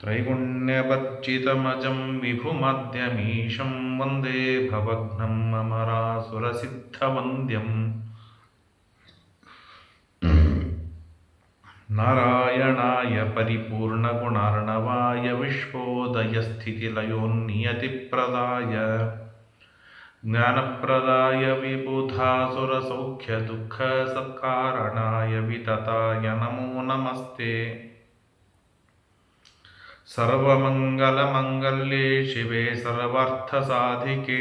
त्रैगुण्यवर्जितमजं विभुमद्यमीशं वन्दे भवघ्नम् अमरासुरसिद्धवन्द्यम्। नारायणाय परिपूर्णगुणार्णवाय विश्वोदयस्थितिलयोन्नियतिप्रदाय। ज्ञानप्रदाय विबुधासुरसौख्यदुःखसत्कारणाय वितताय नमो नमस्ते सर्वमङ्गलमङ्गल्ये शिवे सर्वार्थसाधिके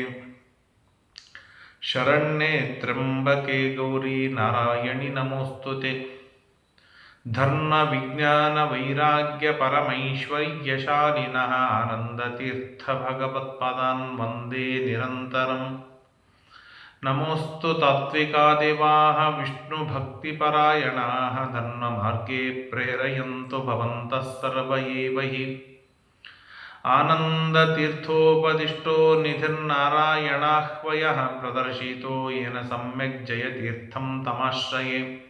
शरण्ये त्र्यम्बके गौरी नारायणि नमोऽस्तु ते धर्मविज्ञानवैराग्यपरमैश्वर्यशालिनः आनन्दतीर्थभगवत्पदान् वन्दे निरन्तरम् नमोऽस्तु तात्विका देवाः विष्णुभक्तिपरायणाः धर्ममार्गे प्रेरयन्तु भवन्तः सर्व एव हि आनन्दतीर्थोपदिष्टो निधिर्नारायणाह्वयः प्रदर्शितो येन सम्यक् जयतीर्थं तमाश्रये।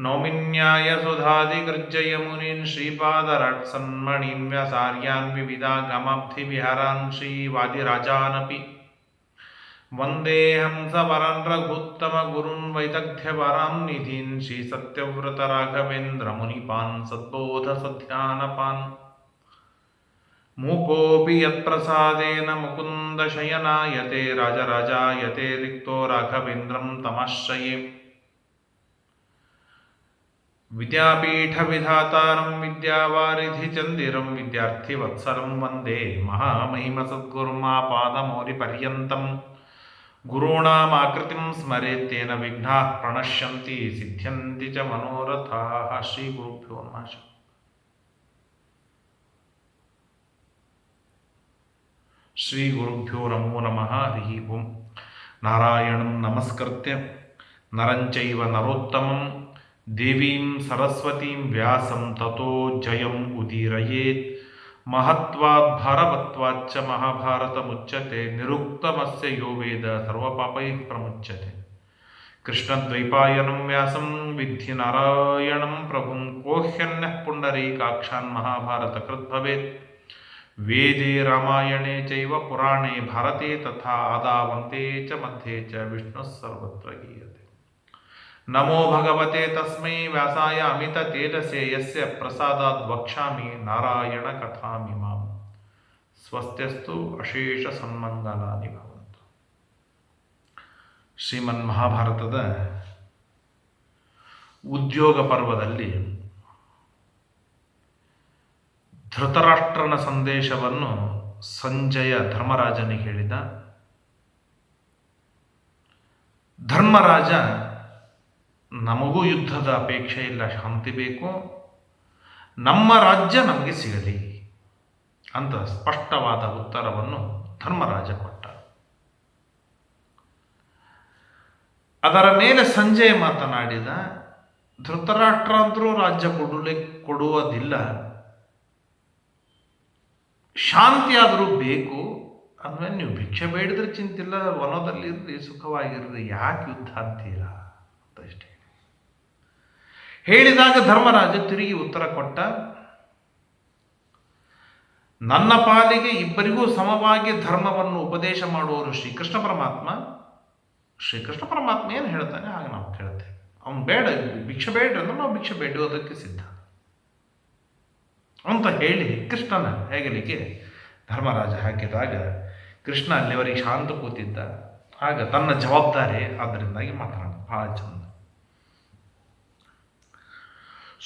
नौमिन्यायसुधादिगृर्जयमुनीन् श्रीपादरट्सन्मणीन् व्यासार्यान् विविधागमाब्धिविहरान् श्रीवादिराजानपि। वन्देऽहं सवरान् रघुत्तमगुरून् वैदग्ध्यवरां निधीन् श्रीसत्यव्रतराघवेन्द्रमुनिपान् सद्बोधसध्यानपान्। मूकोऽपि यत्प्रसादेन मुकुन्दशयनायते राजराजायते रिक्तो राघवेन्द्रं तमाश्रये। विद्यापीठविधातारं विद्यावारिधिचन्दिरं विद्यार्थिवत्सलं वंदे गुरूणाम आकृति स्मरे तेन विघ्ना प्रणश्यन्ति, सिद्ध्यन्ति च मनोरथाः श्री गुरुभ्यो नमः। श्री गुरुभ्यो नमो नमः, हरिः ओं नारायणं नमस्कृत्य नरं चैव नरोत्तमं, देवीं सरस्वतीं व्यासं ततो जयम् उदीरयेत्। महत्वाद्भरवत्वाच्च महाभारतमुच्यते, निरुक्तमस्य यो वेद सर्वपापैः प्रमुच्यते। कृष्णद्वैपायनं व्यासं विद्धि नारायणं प्रभुं काक्षा महाभारत भवेत्। वेदे रामायणे चैव पुराणे भारते तथा आदावन्ते च मध्ये च विष्णुः सर्वत्र गीयते ನಮೋ ಭಗವತೆ ತಸ್ಮೈ ವ್ಯಾಸಾಯ ಅಮಿತ ತೇಜಸೆ ಯಸ್ಯ ಪ್ರಸಾದಾದ್ ವಕ್ಷ್ಯಾಮಿ ನಾರಾಯಣ ಕಥಾಮಿಮಾಂ ಸ್ವಸ್ತ್ಯಸ್ತು ಅಶೇಷ ಸನ್ಮಂಗಲಾನಿ ಭವಂತು ಶ್ರೀಮನ್ ಮಹಾಭಾರತದ ಉದ್ಯೋಗ ಪರ್ವದಲ್ಲಿ ಧೃತರಾಷ್ಟ್ರನ ಸಂದೇಶವನ್ನು ಸಂಜಯ ಧರ್ಮರಾಜನಿಗೆ ಹೇಳಿದ. ಧರ್ಮರಾಜ ನಮಗೂ ಯುದ್ಧದ ಅಪೇಕ್ಷೆ ಇಲ್ಲ, ಶಾಂತಿ ಬೇಕು. ನಮ್ಮ ರಾಜ್ಯ ನಮಗೆ ಸಿಗಲಿ ಅಂತ ಸ್ಪಷ್ಟವಾದ ಉತ್ತರವನ್ನು ಧರ್ಮರಾಜ ಕೊಟ್ಟ. ಅದರ ಮೇಲೆ ಸಂಜಯ ಮಾತನಾಡಿದ ಧೃತರಾಷ್ಟ್ರ ಅಂತರೂ ರಾಜ್ಯ ಕೊಡಲಿ, ಕೊಡುವುದಿಲ್ಲ. ಶಾಂತಿಯಾದರೂ ಬೇಕು. ಅಂದರೆ ನೀವು ಭಿಕ್ಷೆ ಬೇಡಿದ್ರೆ ಚಿಂತಿಲ್ಲ, ವನದಲ್ಲಿರ್ರಿ, ಸುಖವಾಗಿರ್ರಿ, ಯಾಕೆ ಯುದ್ಧ ಅಂತೀರಾ? ಹೇಳಿದಾಗ ಧರ್ಮರಾಜ ತಿರುಗಿ ಉತ್ತರ ಕೊಟ್ಟ, ನನ್ನ ಪಾಲಿಗೆ ಇಬ್ಬರಿಗೂ ಸಮವಾಗಿ ಧರ್ಮವನ್ನು ಉಪದೇಶ ಮಾಡುವವರು ಶ್ರೀಕೃಷ್ಣ ಪರಮಾತ್ಮ. ಶ್ರೀಕೃಷ್ಣ ಪರಮಾತ್ಮ ಏನು ಹೇಳ್ತಾನೆ ಹಾಗೆ ನಾವು ಕೇಳ್ತೇವೆ. ಅವನು ಬೇಡ, ಭಿಕ್ಷೆ ಬೇಡ್ರಿ ಅಂದ್ರೆ ನಾವು ಭಿಕ್ಷೆ ಬೇಡುವುದಕ್ಕೆ ಸಿದ್ಧ. ಅಂತ ಹೇಳಿ ಕೃಷ್ಣನ ಹೆಗಲಿಗೆ ಧರ್ಮರಾಜ ಹಾಕಿದಾಗ ಕೃಷ್ಣ ಅಲ್ಲಿವರಿಗೆ ಶಾಂತ ಕೂತಿದ್ದ. ಆಗ ತನ್ನ ಜವಾಬ್ದಾರಿ ಅದರಿಂದಾಗಿ ಮಾತನಾಡ ಭಾಳ ಚಂದ.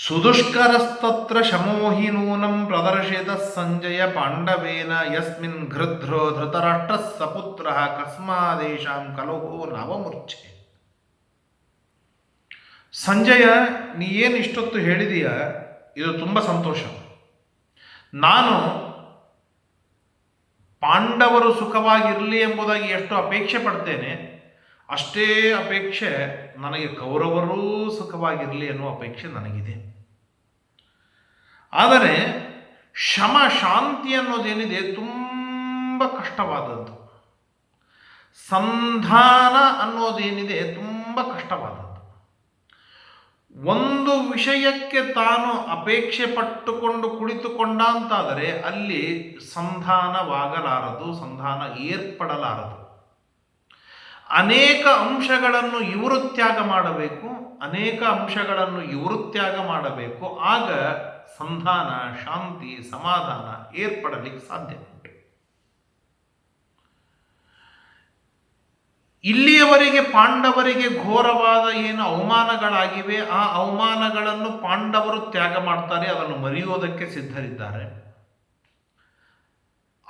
ಸುದುಷ್ಕರಸ್ತತ್ರ ಶಮೋಹಿ ನೂನಂ ಪ್ರದರ್ಶಿತ ಸಂಜಯ ಪಾಂಡವೇನ ಯಸ್ಮಿನ್ ಘೃಧ್ರೋ ಧೃತರಾಷ್ಟ್ರ ಸಪುತ್ರ ಕಸ್ಮಾದೇಶಾಂ ಕಲಹೋ ನವಮೂರ್ಛೆ. ಸಂಜಯ, ನೀ ಏನು ಇಷ್ಟೊತ್ತು ಹೇಳಿದೀಯ? ಇದು ತುಂಬ ಸಂತೋಷ. ನಾನು ಪಾಂಡವರು ಸುಖವಾಗಿರಲಿ ಎಂಬುದಾಗಿ ಎಷ್ಟು ಅಪೇಕ್ಷೆ ಪಡ್ತೇನೆ. ಅಷ್ಟೇ ಅಪೇಕ್ಷೆ ನನಗೆ ಕೌರವರೂ ಸುಖವಾಗಿರಲಿ ಅನ್ನುವ ಅಪೇಕ್ಷೆ ನನಗಿದೆ. ಆದರೆ ಶಮ ಶಾಂತಿ ಅನ್ನೋದೇನಿದೆ ತುಂಬ ಕಷ್ಟವಾದದ್ದು. ಸಂಧಾನ ಅನ್ನೋದೇನಿದೆ ತುಂಬ ಕಷ್ಟವಾದದ್ದು. ಒಂದು ವಿಷಯಕ್ಕೆ ತಾನು ಅಪೇಕ್ಷೆ ಪಟ್ಟುಕೊಂಡು ಕುಳಿತುಕೊಂಡ ಅಂತಾದರೆ ಅಲ್ಲಿ ಸಂಧಾನವಾಗಲಾರದು, ಸಂಧಾನ ಏರ್ಪಡಲಾರದು. ಅನೇಕ ಅಂಶಗಳನ್ನು ಇವರು ತ್ಯಾಗ ಮಾಡಬೇಕು, ಅನೇಕ ಅಂಶಗಳನ್ನು ಇವರು ತ್ಯಾಗ ಮಾಡಬೇಕು. ಆಗ ಸಂಧಾನ, ಶಾಂತಿ, ಸಮಾಧಾನ ಏರ್ಪಡಲಿಕ್ಕೆ ಸಾಧ್ಯ ಉಂಟು. ಇಲ್ಲಿಯವರೆಗೆ ಪಾಂಡವರಿಗೆ ಘೋರವಾದ ಏನು ಅವಮಾನಗಳಾಗಿವೆ, ಆ ಅವಮಾನಗಳನ್ನು ಪಾಂಡವರು ತ್ಯಾಗ ಮಾಡ್ತಾರೆ, ಅದನ್ನು ಮರೆಯುವುದಕ್ಕೆ ಸಿದ್ಧರಿದ್ದಾರೆ.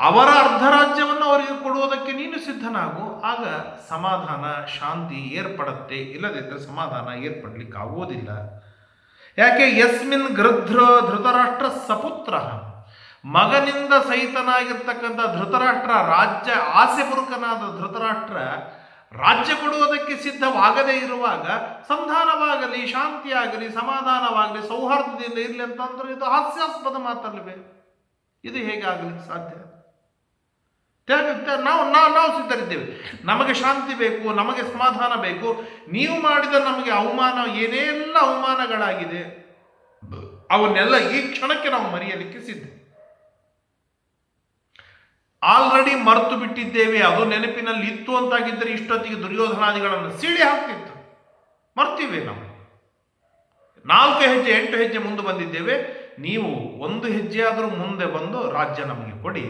ಅವರ ಅರ್ಧ ರಾಜ್ಯವನ್ನು ಅವರಿಗೆ ಕೊಡುವುದಕ್ಕೆ ನೀನು ಸಿದ್ಧನಾಗು, ಆಗ ಸಮಾಧಾನ, ಶಾಂತಿ ಏರ್ಪಡತ್ತೆ. ಇಲ್ಲದಿದ್ದರೆ ಸಮಾಧಾನ ಏರ್ಪಡಲಿಕ್ಕೆ ಆಗುವುದಿಲ್ಲ ಯಾಕೆ? ಯಸ್ಮಿನ್ ಗೃಧ್ರ ಧೃತರಾಷ್ಟ್ರ ಸಪುತ್ರ. ಮಗನಿಂದ ಸಹಿತನಾಗಿರ್ತಕ್ಕಂಥ ಧೃತರಾಷ್ಟ್ರ ರಾಜ್ಯ ಆಸೆ ಮುರುಕನಾದ ಧೃತರಾಷ್ಟ್ರ ರಾಜ್ಯ ಕೊಡುವುದಕ್ಕೆ ಸಿದ್ಧವಾಗದೇ ಇರುವಾಗ ಸಂಧಾನವಾಗಲಿ, ಶಾಂತಿಯಾಗಲಿ, ಸಮಾಧಾನವಾಗಲಿ, ಸೌಹಾರ್ದದಿಂದ ಇರಲಿ ಅಂತಂದ್ರೆ ಇದು ಹಾಸ್ಯಾಸ್ಪದ ಮಾತಲ್ವೇ ಇದು ಹೇಗಾಗಲಿಕ್ಕೆ ಸಾಧ್ಯ? ನಾವು ನಾವು ನಾವು ಸಿದ್ಧರಿದ್ದೇವೆ. ನಮಗೆ ಶಾಂತಿ ಬೇಕು, ನಮಗೆ ಸಮಾಧಾನ ಬೇಕು. ನೀವು ಮಾಡಿದ ನಮಗೆ ಅವಮಾನ ಏನೆಲ್ಲ ಅವಮಾನಗಳಾಗಿದೆ, ಅವನ್ನೆಲ್ಲ ಈ ಕ್ಷಣಕ್ಕೆ ನಾವು ಮರೆಯಲಿಕ್ಕೆ ಸಿದ್ಧ. ಆಲ್ರೆಡಿ ಮರೆತು ಬಿಟ್ಟಿದ್ದೇವೆ, ಅದು ನೆನಪಿನಲ್ಲಿ ಇತ್ತು ಅಂತಾಗಿದ್ದರೆ ಇಷ್ಟೊತ್ತಿಗೆ ದುರ್ಯೋಧನಾದಿಗಳನ್ನು ಸೀಳಿ ಹಾಕ್ತಿತ್ತು. ಮರ್ತೀವಿ ನಾವು. ನಾಲ್ಕು ಹೆಜ್ಜೆ, ಎಂಟು ಹೆಜ್ಜೆ ಮುಂದೆ ಬಂದಿದ್ದೇವೆ. ನೀವು ಒಂದು ಹೆಜ್ಜೆ ಆದರೂ ಮುಂದೆ ಬಂದು ರಾಜ್ಯ ನಮಗೆ ಕೊಡಿ.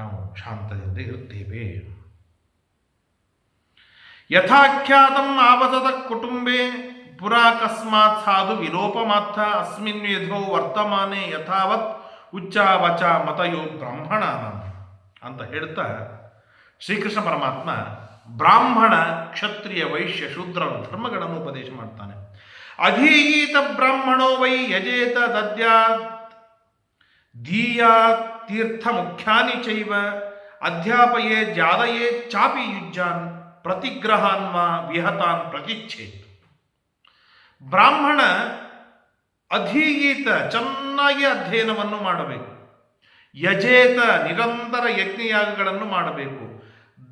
ನಾವು ಶಾಂತದಿಂದ ಇರುತ್ತೇವೆ. ಯಥಾಖ್ಯಾತಂ ಆವಸದ ಕುಟುಂಬೆ ಪುರಾಕಸ್ಮಾತ್ ಸಾಧು ವಿಲೋಪಮಾತ್ರ ಅಸ್ಮಿನ್ ಯಥೋ ವರ್ತಮಾನೆ ಯಥಾವತ್ ಉಚ್ಚಾವಚ ಮತಯೋ ಬ್ರಾಹ್ಮಣ ಅಂತ ಹೇಳ್ತಾ ಶ್ರೀಕೃಷ್ಣ ಪರಮಾತ್ಮ ಬ್ರಾಹ್ಮಣ ಕ್ಷತ್ರಿಯ ವೈಶ್ಯ ಶೂದ್ರ ಧರ್ಮಗಳನ್ನು ಉಪದೇಶ ಮಾಡ್ತಾನೆ. ಅಧೀಯೀತ ಬ್ರಾಹ್ಮಣೋ ವೈ ಯಜೇತ ದದ್ಯಾತ್ ಧೀಯಾ ತೀರ್ಥ ಮುಖ್ಯಾನಿ ಚೈವ ಅಧ್ಯಾಪಯೇ ಜಾದಯೇ ಚಾಪಿ ಯುಜ್ಜಾನ್ ಪ್ರತಿಗ್ರಹಾನ್ವ ವಿಹತಾನ್ ಪ್ರತಿಚ್ಛೇತ್ ಬ್ರಾಹ್ಮಣ ಅಧೀಗೀತ ಚೆನ್ನಾಗಿ ಅಧ್ಯಯನವನ್ನು ಮಾಡಬೇಕು। ಯಜೇತ ನಿರಂತರ ಯಜ್ಞಯಾಗಗಳನ್ನು ಮಾಡಬೇಕು।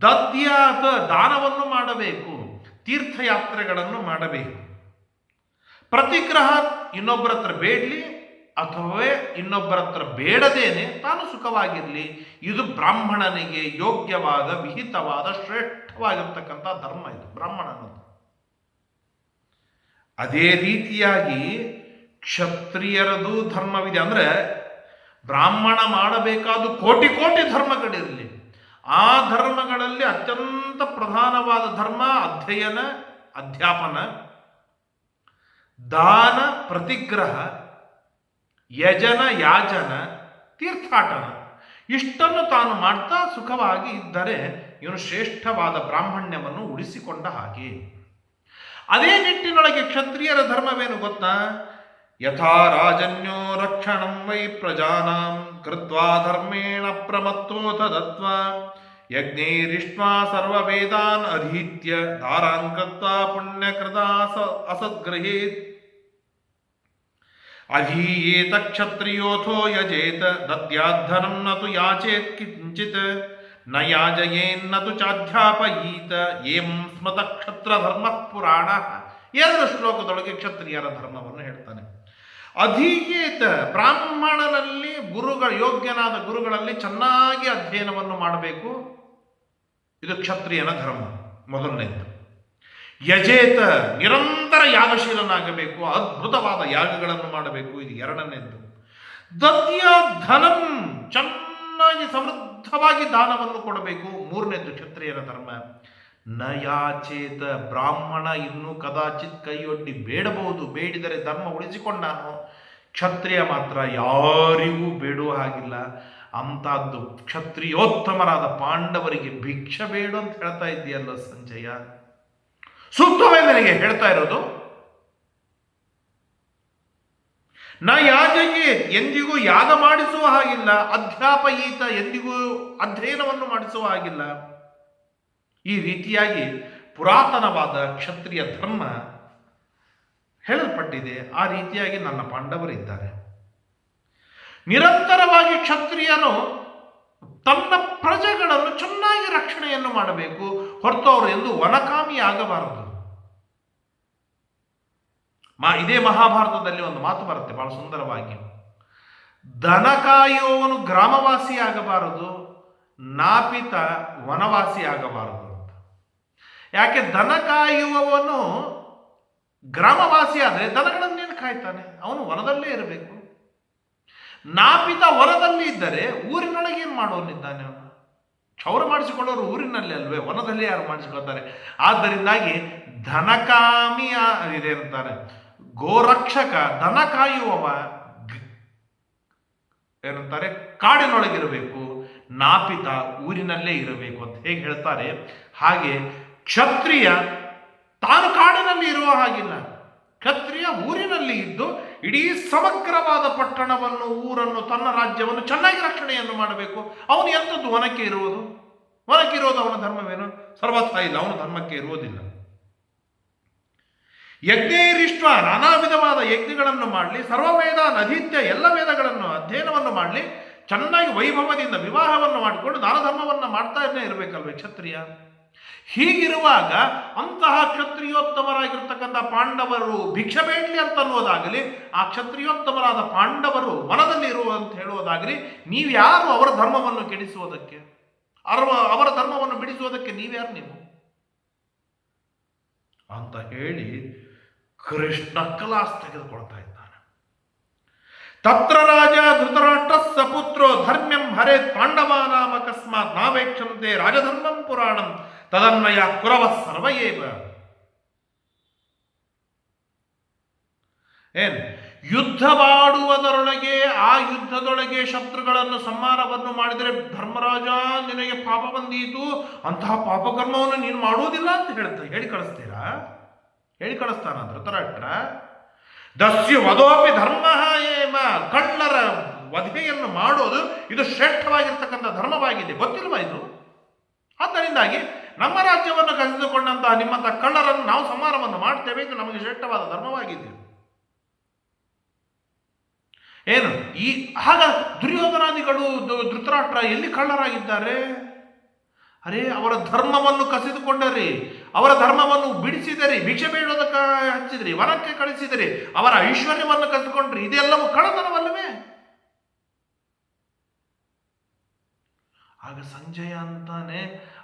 ದದ್ಯಾತ ದಾನವನ್ನು ಮಾಡಬೇಕು। ತೀರ್ಥಯಾತ್ರೆಗಳನ್ನು ಮಾಡಬೇಕು। ಪ್ರತಿಗ್ರಹ ಇನ್ನೊಬ್ಬರ ಹತ್ರ ಬೇಡಲಿ ಅಥವಾ ಇನ್ನೊಬ್ಬರ ಹತ್ರ ಬೇಡದೇನೆ ತಾನು ಸುಖವಾಗಿರಲಿ. ಇದು ಬ್ರಾಹ್ಮಣನಿಗೆ ಯೋಗ್ಯವಾದ, ವಿಹಿತವಾದ, ಶ್ರೇಷ್ಠವಾಗಿರ್ತಕ್ಕಂಥ ಧರ್ಮ ಇದು ಬ್ರಾಹ್ಮಣನದು ಅದೇ ರೀತಿಯಾಗಿ ಕ್ಷತ್ರಿಯರದು ಧರ್ಮವಿದೆ. ಅಂದರೆ ಬ್ರಾಹ್ಮಣ ಮಾಡಬೇಕಾದ ಕೋಟಿ ಕೋಟಿ ಧರ್ಮಗಳಿರಲಿ. ಆ ಧರ್ಮಗಳಲ್ಲಿ ಅತ್ಯಂತ ಪ್ರಧಾನವಾದ ಧರ್ಮ ಅಧ್ಯಯನ, ಅಧ್ಯಾಪನ, ದಾನ, ಪ್ರತಿಗ್ರಹ ಯಜನ, ಯಾಜನ, ತೀರ್ಥಾಟನ ಇಷ್ಟನ್ನು ತಾನು ಮಾಡ್ತಾ ಸುಖವಾಗಿ ಇದ್ದರೆ ಇವನು ಶ್ರೇಷ್ಠವಾದ ಬ್ರಾಹ್ಮಣ್ಯವನ್ನು ಉಳಿಸಿಕೊಂಡ ಹಾಗೆ. ಅದೇ ನಿಟ್ಟಿನೊಳಗೆ ಕ್ಷತ್ರಿಯರ ಧರ್ಮವೇನು ಗೊತ್ತಾ? ಯಥಾ ರಾಜನ್ಯೋ ರಕ್ಷಣಂ ವೈ ಪ್ರಜಾನಾಂ ಕೃತ್ವಾ ಧರ್ಮೇಣ ಪ್ರಮತ್ತೋ ತದತ್ವ ಯಜ್ಞೈರಿಷ್ಟ್ವಾ ಸರ್ವವೇದಾನ್ ಅಧೀತ್ಯ ದಾರಾನ್ ಕೃತ್ವಾ ಪುಣ್ಯಕೃತ ಅಸದ್ಗೃಹೇತ್. ಅಧೀಯೇತ ಕ್ಷತ್ರಿಯೋಥೋ ಯಜೇತ ದದ್ಯಾद्धನಂ ನ ತು ಯಾಚೇತ್ ಕಿಂಚಿತ್ನ ಯಾಜಯೇನ್ನ ಚಾಧ್ಯಾಪಯೀತ ಏಂ ಸ್ಮತ ಕ್ಷತ್ರ ಧರ್ಮ ಪುರಾಣ ಎರಡು ಶ್ಲೋಕದೊಳಗೆ ಕ್ಷತ್ರಿಯರ ಧರ್ಮವನ್ನು ಹೇಳ್ತಾನೆ. ಅಧೀಯೇತ ಬ್ರಾಹ್ಮಣನಲ್ಲಿ ಗುರುಗಳ, ಯೋಗ್ಯನಾದ ಗುರುಗಳಲ್ಲಿ ಚೆನ್ನಾಗಿ ಅಧ್ಯಯನವನ್ನು ಮಾಡಬೇಕು. ಇದು ಕ್ಷತ್ರಿಯನ ಧರ್ಮ ಮೊದಲನೇದ್ದು ಯಜೇತ ನಿರಂತರ ಯಾಗಶೀಲನಾಗಬೇಕು, ಅದ್ಭುತವಾದ ಯಾಗಗಳನ್ನು ಮಾಡಬೇಕು, ಇದು ಎರಡನೇದ್ದು. ದತ್ಯ ಧನಂ ಚೆನ್ನಾಗಿ ಸಮೃದ್ಧವಾಗಿ ದಾನವನ್ನು ಕೊಡಬೇಕು. ಮೂರನೇದ್ದು ಕ್ಷತ್ರಿಯರ ಧರ್ಮ. ನ ಯಾಚೇತ ಬ್ರಾಹ್ಮಣ ಇನ್ನೂ ಕದಾಚಿತ್ ಕೈಯೊಡ್ಡಿ ಬೇಡಬಹುದು, ಬೇಡಿದರೆ ಧರ್ಮ ಉಳಿಸಿಕೊಂಡಾನು ಕ್ಷತ್ರಿಯ ಮಾತ್ರ ಯಾರಿಗೂ ಬೇಡುವ ಹಾಗಿಲ್ಲ. ಅಂಥದ್ದು ಕ್ಷತ್ರಿಯೋತ್ತಮರಾದ ಪಾಂಡವರಿಗೆ ಭಿಕ್ಷ ಬೇಡು ಅಂತ ಹೇಳ್ತಾ ಇದೆಯಲ್ಲ ಸಂಜಯ. ಸೂಕ್ತವೇ ನನಗೆ ಹೇಳ್ತಾ ಇರೋದು, ನಾ ಯಾಜಯೇ ಎಂದಿಗೂ ಯಾಗ ಮಾಡಿಸುವ ಹಾಗಿಲ್ಲ, ಅಧ್ಯಾಪಯೀತ ಎಂದಿಗೂ ಅಧ್ಯಯನವನ್ನು ಮಾಡಿಸುವ ಹಾಗಿಲ್ಲ. ಈ ರೀತಿಯಾಗಿ ಪುರಾತನವಾದ ಕ್ಷತ್ರಿಯ ಧರ್ಮ ಹೇಳಲ್ಪಟ್ಟಿದೆ. ಆ ರೀತಿಯಾಗಿ ನನ್ನ ಪಾಂಡವರಿದ್ದಾರೆ ನಿರಂತರವಾಗಿ ಕ್ಷತ್ರಿಯನು ಪ್ರಜೆಗಳನ್ನು ಚೆನ್ನಾಗಿ ಮಾಡಬೇಕು. ಹೊರತು ಅವರು ಎಂದು ವನಕಾಮಿ ಆಗಬಾರದು. ಮಾ, ಇದೇ ಮಹಾಭಾರತದಲ್ಲಿ ಒಂದು ಮಾತು ಬರುತ್ತೆ, ಬಹಳ ಸುಂದರವಾಗಿ. ದನ ಕಾಯುವವನು ಗ್ರಾಮವಾಸಿ ಆಗಬಾರದು, ನಾಪಿತ ವನವಾಸಿ ಆಗಬಾರದು ಅಂತ. ಯಾಕೆ ದನ ಕಾಯುವವನು ಗ್ರಾಮವಾಸಿ ಆದರೆ ದನಗಳನ್ನೇನು ಕಾಯ್ತಾನೆ? ಅವನು ವನದಲ್ಲೇ ಇರಬೇಕು. ನಾಪಿತ ವನದಲ್ಲಿ ಇದ್ದರೆ ಊರಿನೊಳಗೆ ಏನು ಮಾಡುವನಿದ್ದಾನೆ ಅವನು ಕ್ಷೌರ ಮಾಡಿಸಿಕೊಳ್ಳೋರು ಊರಿನಲ್ಲಿ ಅಲ್ವೇ? ವನದಲ್ಲಿ ಯಾರು ಮಾಡಿಸಿಕೊಳ್ತಾರೆ ಆದ್ದರಿಂದಾಗಿ ಧನಕಾಮಿಯ ಇದೇನಂತಾರೆ ಗೋರಕ್ಷಕ, ದನ ಕಾಯುವವ ಏನಂತಾರೆ? ಕಾಡಿನೊಳಗಿರಬೇಕು, ನಾಪಿತ ಊರಿನಲ್ಲೇ ಇರಬೇಕು ಅಂತ ಹೇಗೆ ಹೇಳ್ತಾರೆ? ಹಾಗೆ ಕ್ಷತ್ರಿಯ ತಾನು ಕಾಡಿನಲ್ಲಿ ಇರುವ ಹಾಗಿಲ್ಲ. ಕ್ಷತ್ರಿಯ ಊರಿನಲ್ಲಿ ಇದ್ದು ಇಡೀ ಸಮಗ್ರವಾದ ಪಟ್ಟಣವನ್ನು, ಊರನ್ನು, ತನ್ನ ರಾಜ್ಯವನ್ನು ಚೆನ್ನಾಗಿ ರಕ್ಷಣೆಯನ್ನು ಮಾಡಬೇಕು. ಅವನು ಎಂಥದ್ದು? ಒನಕ್ಕೆ ಇರುವುದು. ಒನಕ್ಕೆ ಇರೋದು ಅವನ ಧರ್ಮವೇನು? ಸರ್ವತ್ರ ಇಲ್ಲ. ಅವನ ಧರ್ಮಕ್ಕೆ ಇರುವುದಿಲ್ಲ. ಯಜ್ಞೇರಿಷ್ಟ ನಾನಾ ವಿಧವಾದ ಯಜ್ಞಗಳನ್ನು ಮಾಡಲಿ, ಸರ್ವವೇದ ನದಿತ್ಯ ಎಲ್ಲ ವೇದಗಳನ್ನು, ಅಧ್ಯಯನವನ್ನು ಮಾಡಲಿ, ಚೆನ್ನಾಗಿ ವೈಭವದಿಂದ ವಿವಾಹವನ್ನು ಮಾಡಿಕೊಂಡು ದಾನ ಧರ್ಮವನ್ನು ಮಾಡ್ತಾ ಇರಬೇಕಲ್ವೇ ಕ್ಷತ್ರಿಯ? ಹೀಗಿರುವಾಗ ಅಂತಹ ಕ್ಷತ್ರಿಯೋತ್ತಮರಾಗಿರ್ತಕ್ಕಂಥ ಪಾಂಡವರು ಭಿಕ್ಷೆ ಬೇಡಲಿ ಅಂತ ಆ ಕ್ಷತ್ರಿಯೋತ್ತಮರಾದ ಪಾಂಡವರು ಮನದಲ್ಲಿ ಇರುವ ಅಂತ ಹೇಳುವುದಾಗಲಿ, ನೀವು ಯಾರು ಅವರ ಧರ್ಮವನ್ನು ಕೆಡಿಸುವುದಕ್ಕೆ? ಅವರ ಅವರ ಧರ್ಮವನ್ನು ಬಿಡಿಸುವುದಕ್ಕೆ ನೀವ್ಯಾರು ನೀವು? ಅಂತ ಹೇಳಿ ಕೃಷ್ಣ ಕಲಾಸ್ ತೆಗೆದುಕೊಳ್ತಾ ಇದ್ದಾನೆ. ತತ್ರ ರಾಜ ಧೃತರಾಷ್ಟ್ರ ಸಪುತ್ರೋ ಧರ್ಮ್ಯಂ ಹರೇತ್ ಪಾಂಡವಾನಾಮ ಅಕಸ್ಮಾತ್ ನಾವೇಕ್ಷಂತೆ ರಾಜಧರ್ಮಂ ಪುರಾಣಂ. ತದನ್ವಯ ಕುರವ ಸರ್ವಯೇವ. ಏನ್? ಯುದ್ಧವಾಡುವುದರೊಳಗೆ, ಆ ಯುದ್ಧದೊಳಗೆ ಶತ್ರುಗಳನ್ನು ಸಂಹಾರವನ್ನು ಮಾಡಿದರೆ ಧರ್ಮರಾಜ ನಿನಗೆ ಪಾಪ ಬಂದೀತು, ಅಂತಹ ಪಾಪಕರ್ಮವನ್ನು ನೀನು ಮಾಡುವುದಿಲ್ಲ ಅಂತ ಹೇಳ್ತಾ ಹೇಳಿ ಕಳಿಸ್ತೀರಾ? ಹೇಳಿ ಕಳಿಸ್ತಾನ ಧೃತರಾಷ್ಟ್ರ ದಸ್ಯು ವಧೋಪಿ ಧರ್ಮ ಏಮ. ಕಳ್ಳರ ವಧೆಯನ್ನು ಮಾಡೋದು ಇದು ಶ್ರೇಷ್ಠವಾಗಿರ್ತಕ್ಕಂಥ ಧರ್ಮವಾಗಿದೆ. ಗೊತ್ತಿಲ್ವಾ ಇದು? ಆದ್ದರಿಂದಾಗಿ ನಮ್ಮ ರಾಜ್ಯವನ್ನು ಕಸಿದುಕೊಂಡಂತಹ ನಿಮ್ಮಂಥ ಕಳ್ಳರನ್ನು ನಾವು ಸಂಹಾರವನ್ನು ಮಾಡ್ತೇವೆ ಇದು ನಮಗೆ ಶ್ರೇಷ್ಠವಾದ ಧರ್ಮವಾಗಿದೆ. ಏನು? ಈ ಆಗ ದುರ್ಯೋಧನಾದಿಗಳು ಧೃತರಾಷ್ಟ್ರ ಎಲ್ಲಿ ಕಳ್ಳರಾಗಿದ್ದಾರೆ? ಅರೇ, ಅವರ ಧರ್ಮವನ್ನು ಕಸಿದುಕೊಂಡರಿ, ಅವರ ಧರ್ಮವನ್ನು ಬಿಡಿಸಿದರೆ, ಭಿಕ್ಷೆ ಬೇಡೋದಕ್ಕೆ ಹಚ್ಚಿದ್ರಿ, ವನಕ್ಕೆ ಕಳಿಸಿದರೆ, ಅವರ ಐಶ್ವರ್ಯವನ್ನು ಕಸಿದುಕೊಂಡ್ರಿ, ಇದೆಲ್ಲವೂ ಕಳ್ಳತನವಲ್ಲವೇ? ಆಗ ಸಂಜಯ ಅಂತಾನೆ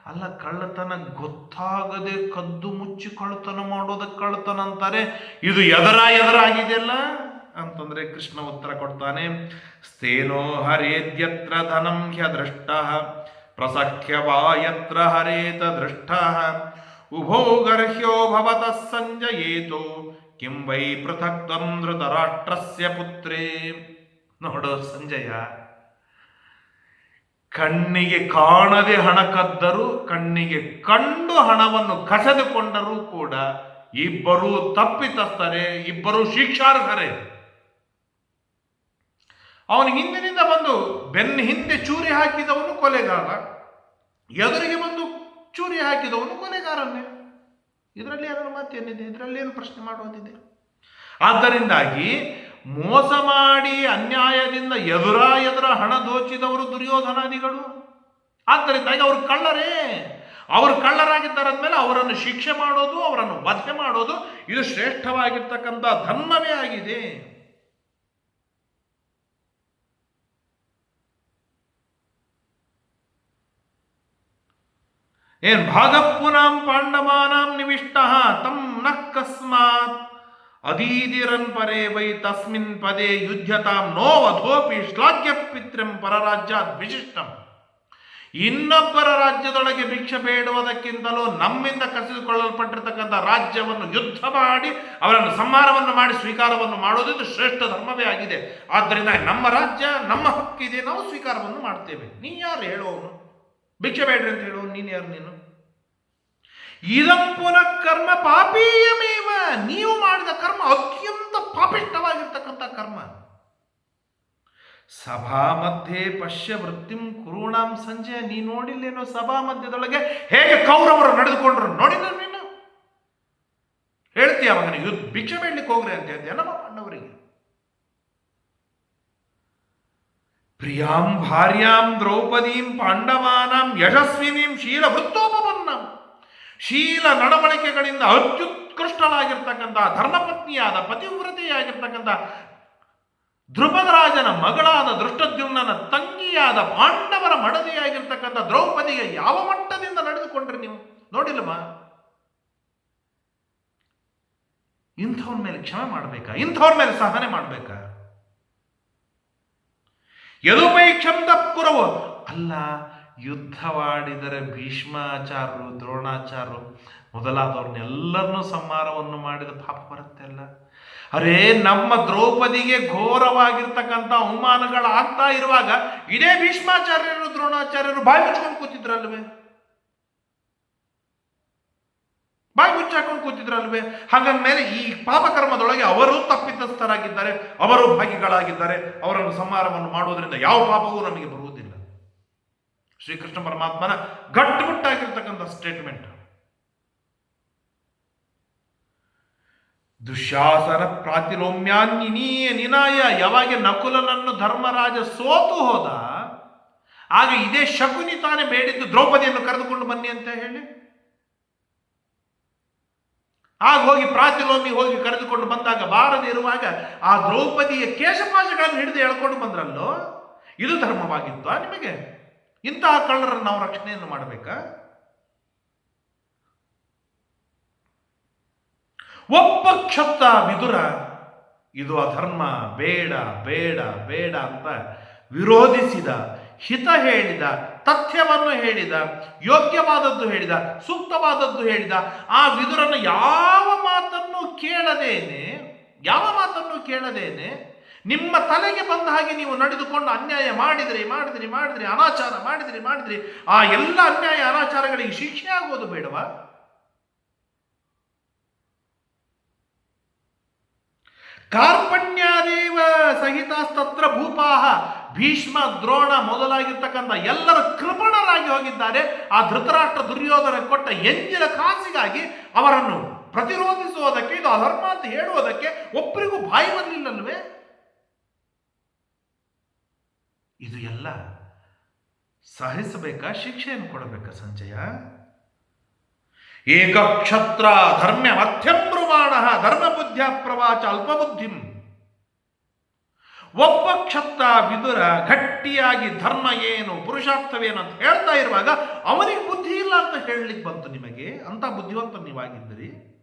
ಅಲ್ಲ, ಕಳ್ಳತನ ಗೊತ್ತಾಗದೆ ಕದ್ದು ಮುಚ್ಚಿ ಕಳ್ಳತನ ಮಾಡೋದಕ್ಕೆ ಕಳ್ಳತನ ಅಂತಾರೆ. ಇದು ಎದರ ಎದರ ಆಗಿದೆಯಲ್ಲ ಅಂತಂದ್ರೆ ಕೃಷ್ಣ ಉತ್ತರ ಕೊಡ್ತಾನೆ ಸ್ಥೇನೋ ಹರೇದ್ಯತ್ರ ಧನಂ ಹ್ಯದೃಷ್ಟ ಪ್ರಸಖ್ಯ ವಾ ಯತ್ರ ಹರೇತ ದೃಷ್ಟ, ಉಭೋ ಗರ್ಹ್ಯೋ ಭವತ ಸಂಜಯೇತು, ಕಿಂ ವೈ ಪೃಥಕ್ ಧೃತರಾಷ್ಟ್ರಸ್ಯ ಪುತ್ರೇ. ನೋಡೋ ಸಂಜಯ ಕಣ್ಣಿಗೆ ಕಾಣದೆ ಹಣ ಕದ್ದರೂ ಕಣ್ಣಿಗೆ ಕಂಡು ಹಣವನ್ನು ಕಸೆದುಕೊಂಡರೂ ಕೂಡ ಇಬ್ಬರು ತಪ್ಪಿತಸ್ಥರೆ, ಇಬ್ಬರು ಶಿಕ್ಷಾರ್ಹರೇ. ಅವನು ಹಿಂದಿನಿಂದ ಬಂದು ಬೆನ್ನ ಹಿಂದೆ ಚೂರಿ ಹಾಕಿದವನು ಕೊಲೆಗಾರ, ಎದುರಿಗೆ ಬಂದು ಚೂರಿ ಹಾಕಿದವನು ಕೊಲೆಗಾರನೇ ಇದರಲ್ಲಿ ಏನಾದ್ರು ಮಾತೇನಿದೆ ಇದರಲ್ಲಿ ಏನು ಪ್ರಶ್ನೆ ಮಾಡುವುದಿದೆ? ಆದ್ದರಿಂದಾಗಿ ಮೋಸ ಮಾಡಿ ಅನ್ಯಾಯದಿಂದ ಎದುರ ಎದುರ ಹಣ ದೋಚಿದವರು ದುರ್ಯೋಧನಾದಿಗಳು. ಆದ್ದರಿಂದಾಗಿ ಅವರು ಕಳ್ಳರೇ. ಅವರು ಕಳ್ಳರಾಗಿದ್ದಾರಂದಮೇಲೆ ಅವರನ್ನು ಶಿಕ್ಷೆ ಮಾಡೋದು, ಅವರನ್ನು ವಧೆ ಮಾಡೋದು ಇದು ಶ್ರೇಷ್ಠವಾಗಿರ್ತಕ್ಕಂಥ ಧರ್ಮವೇ ಆಗಿದೆ. ಏನ್ ಭಾಗಪ್ಪುನಾಂ ಪಾಂಡವಾನಾಂ ನಿವಿಷ್ಟ ತಂ ನಕ್ಕಸ್ಮಾತ್ ಕಸ್ಮಾತ್. ಅದೀದಿರನ್ ಪರೇ ವೈ ತಸ್ಮಿನ್ ಪದೇ ಯುದ್ಧತಾಂ ನೋ ವಧೋಪಿ ಶ್ಲಾಘ್ಯ ಪಿತ್ರಂ ಪರರಾಜ್ಯ ವಿಶಿಷ್ಟಂ. ಇನ್ನೊಬ್ಬರ ರಾಜ್ಯದೊಳಗೆ ಭಿಕ್ಷೆ ಬೇಡುವುದಕ್ಕಿಂತಲೂ ನಮ್ಮಿಂದ ಕಸಿದುಕೊಳ್ಳಲ್ಪಟ್ಟಿರ್ತಕ್ಕಂಥ ರಾಜ್ಯವನ್ನು ಯುದ್ಧ ಮಾಡಿ ಅವರನ್ನು ಸಂಹಾರವನ್ನು ಮಾಡಿ ಸ್ವೀಕಾರವನ್ನು ಮಾಡುವುದು ಶ್ರೇಷ್ಠ ಧರ್ಮವೇ ಆಗಿದೆ. ಆದ್ದರಿಂದ ನಮ್ಮ ರಾಜ್ಯ, ನಮ್ಮ ಹಕ್ಕಿದೆ, ನಾವು ಸ್ವೀಕಾರವನ್ನು ಮಾಡ್ತೇವೆ. ನೀ ಯಾರು ಹೇಳೋನು ಭಿಕ್ಷೆ ಬೇಡ್ರಿ ಅಂತ ಹೇಳೋನು ನೀನು ಯಾರು ನೀನು? ಇದಂ ಪುನಃ ಕರ್ಮ ಪಾಪೀಯಮೇವ. ನೀವು ಮಾಡಿದ ಕರ್ಮ ಅತ್ಯಂತ ಪಾಪಿಷ್ಟವಾಗಿರ್ತಕ್ಕಂಥ ಕರ್ಮ. ಸಭಾ ಮಧ್ಯೆ ಪಶ್ಯ ವೃತ್ತಿಂ ಕುರುಣಾಂ ಸಂಜೆ. ನೀ ನೋಡಿಲ್ಲೇನೋ ಸಭಾ ಮಧ್ಯದೊಳಗೆ ಹೇಗೆ ಕೌರವರು ನಡೆದುಕೊಂಡ್ರು ನೋಡಿಲ್ಲ ನೀನು. ಹೇಳ್ತೀಯ ಮಗನ, ಯುದ್ಧ ಭಿಕ್ಷೆ ಬೇಡಲಿಕ್ಕೆ ಹೋಗ್ರಿ ಅಂತ ಹೇಳ್ತೀಯ ನಮ್ಮ ಪಾಂಡವರಿಗೆ. ಪ್ರಿಯಾಂ ಭಾರ್ಯಾಂ ದ್ರೌಪದೀಂ ಪಾಂಡವಾನಾಂ ಯಶಸ್ವಿನೀಂ ಶೀಲ ವೃತ್ತೋಪವನ್ನಂ ಶೀಲ ನಡವಳಿಕೆಗಳಿಂದ ಅತ್ಯುತ್ಕೃಷ್ಟಳಾಗಿರ್ತಕ್ಕಂಥ ಧರ್ಮಪತ್ನಿಯಾದ ಪತಿವ್ರತೆಯಾಗಿರ್ತಕ್ಕಂಥ ಧ್ರುಪದರಾಜನ ಮಗಳಾದ ದೃಷ್ಟದ್ಯುಮ್ನ ತಂಗಿಯಾದ ಪಾಂಡವರ ಮಡದಿಯಾಗಿರ್ತಕ್ಕಂಥ ದ್ರೌಪದಿಗೆ ಯಾವ ಮಟ್ಟದಿಂದ ನಡೆದುಕೊಂಡ್ರಿ ನೀವು? ನೋಡಿಲ್ಲಮ್ಮ? ಇಂಥವ್ರ ಮೇಲೆ ಕ್ಷಮೆ ಮಾಡಬೇಕಾ? ಇಂಥವ್ರ ಮೇಲೆ ಸಹನೆ ಮಾಡಬೇಕಾ? ಯದುಪೈ ಕ್ಷಮ್ದ ಅಲ್ಲ ಯುದ್ಧವಾಡಿದರೆ ಭೀಷ್ಮಾಚಾರ್ಯರು ದ್ರೋಣಾಚಾರ್ಯರು ಮೊದಲಾದವ್ರನ್ನೆಲ್ಲರನ್ನೂ ಸಂಹಾರವನ್ನು ಮಾಡಿದ ಪಾಪ ಬರುತ್ತೆ ಅಲ್ಲ. ಅರೇ, ನಮ್ಮ ದ್ರೌಪದಿಗೆ ಘೋರವಾಗಿರ್ತಕ್ಕಂಥ ಅವಮಾನಗಳಾಗ್ತಾ ಇರುವಾಗ ಇದೇ ಭೀಷ್ಮಾಚಾರ್ಯರು, ದ್ರೋಣಾಚಾರ್ಯರು ಬಾಯಿ ಮುಚ್ಕೊಂಡು ಕೂತಿದ್ರಲ್ವೇ? ಬಾಯಿ ಮುಚ್ಚಾಕೊಂಡು ಕೂತಿದ್ರಲ್ವೇ? ಹಾಗಂದ್ಮೇಲೆ ಈ ಪಾಪಕರ್ಮದೊಳಗೆ ಅವರು ತಪ್ಪಿತಸ್ಥರಾಗಿದ್ದಾರೆ, ಅವರು ಭಾಗಿಗಳಾಗಿದ್ದಾರೆ, ಅವರನ್ನು ಸಂಹಾರವನ್ನು ಮಾಡುವುದರಿಂದ ಯಾವ ಪಾಪವೂ ನಮಗೆ ಬರುವುದಿಲ್ಲ. ಶ್ರೀಕೃಷ್ಣ ಪರಮಾತ್ಮನ ಗಟ್ಟುಮುಟ್ಟಾಗಿರ್ತಕ್ಕಂಥ ಸ್ಟೇಟ್ಮೆಂಟ್ ದುಶ್ಯಾಸನ ಪ್ರಾತಿಲೋಮ್ಯಾನ್ನಿನೀಯ ನಿನಾಯ, ಯಾವಾಗ ನಕುಲನನ್ನು ಧರ್ಮರಾಜ ಸೋತು ಹೋದ, ಆಗ ಇದೇ ಶಕುನಿ ತಾನೇ ಬೇಡಿದ್ದು ದ್ರೌಪದಿಯನ್ನು ಕರೆದುಕೊಂಡು ಬನ್ನಿ ಅಂತ ಹೇಳಿ. ಆಗ ಹೋಗಿ ಪ್ರಾತಿಲೋಮಿ ಹೋಗಿ ಕರೆದುಕೊಂಡು ಬಂದಾಗ ಬಾರದಿರುವಾಗ ಆ ದ್ರೌಪದಿಯ ಕೇಶಪಾಶಗಳನ್ನು ಹಿಡಿದು ಎಳ್ಕೊಂಡು ಬಂದ್ರಲ್ಲೋ, ಇದು ಧರ್ಮವಾಗಿತ್ತು ನಿಮಗೆ? ಇಂತಹ ಕಳ್ಳರನ್ನು ನಾವು ರಕ್ಷಣೆಯನ್ನು ಮಾಡಬೇಕಾ? ಒಬ್ಬ ಕ್ಷತ್ತ ವಿದುರ, ಇದು ಅಧರ್ಮ, ಬೇಡ ಬೇಡ ಬೇಡ ಅಂತ ವಿರೋಧಿಸಿದ, ಹಿತ ಹೇಳಿದ, ತಥ್ಯವನ್ನು ಹೇಳಿದ, ಯೋಗ್ಯವಾದದ್ದು ಹೇಳಿದ, ಸೂಕ್ತವಾದದ್ದು ಹೇಳಿದ, ಆ ವಿದುರನ ಯಾವ ಮಾತನ್ನು ಕೇಳದೇನೆ, ಯಾವ ಮಾತನ್ನು ಕೇಳದೇನೆ ನಿಮ್ಮ ತಲೆಗೆ ಬಂದ ಹಾಗೆ ನೀವು ನಡೆದುಕೊಂಡು ಅನ್ಯಾಯ ಮಾಡಿದ್ರಿ ಮಾಡಿದ್ರಿ ಮಾಡಿದ್ರಿ, ಅನಾಚಾರ ಮಾಡಿದ್ರಿ ಮಾಡಿದ್ರಿ, ಆ ಎಲ್ಲ ಅನ್ಯಾಯ, ಅನಾಚಾರಗಳಿಗೆ ಶಿಕ್ಷೆ ಆಗೋದು ಬೇಡವಾ? ಕಾರ್ಪಣ್ಯಾದೇವ ಸಹಿತಾಸ್ತತ್ರ ಭೂಪಾಹ. ಭೀಷ್ಮ, ದ್ರೋಣ ಮೊದಲಾಗಿರ್ತಕ್ಕಂಥ ಎಲ್ಲರ ಕೃಪಣರಾಗಿ ಹೋಗಿದ್ದಾರೆ. ಆ ಧೃತರಾಷ್ಟ್ರ ದುರ್ಯೋಧನ ಕೊಟ್ಟ ಎಂಜಿನ ಕಾಸಿಗಾಗಿ ಅವರನ್ನು ಪ್ರತಿರೋಧಿಸುವುದಕ್ಕೆ, ಇದು ಅಧರ್ಮ ಅಂತ ಹೇಳುವುದಕ್ಕೆ ಒಬ್ಬರಿಗೂ ಬಾಯಿ ಬರಲಿಲ್ಲಲ್ವೇ? ಇದು ಎಲ್ಲ ಸಹಿಸಬೇಕಾ? ಶಿಕ್ಷೆಯನ್ನು ಕೊಡಬೇಕಾ ಸಂಜಯ? ಏಕಕ್ಷತ್ರ ಧರ್ಮ್ಯ ಮಧ್ಯಮ್ರುವಾಣ ಧರ್ಮ ಬುದ್ಧ ಪ್ರವಾಚ ಅಲ್ಪಬುದ್ಧಿಂ ಒಬ್ಬ ಕ್ಷತ್ರ ವಿದುರ ಗಟ್ಟಿಯಾಗಿ ಧರ್ಮ ಏನು, ಪುರುಷಾರ್ಥವೇನು ಅಂತ ಹೇಳ್ತಾ ಇರುವಾಗ ಅವನಿಗೆ ಬುದ್ಧಿ ಇಲ್ಲ ಅಂತ ಹೇಳಲಿಕ್ಕೆ ಬಂತು ನಿಮಗೆ? ಅಂತ ಬುದ್ಧಿವಂತ ನೀವಾಗಿದ್ದೀರಿ.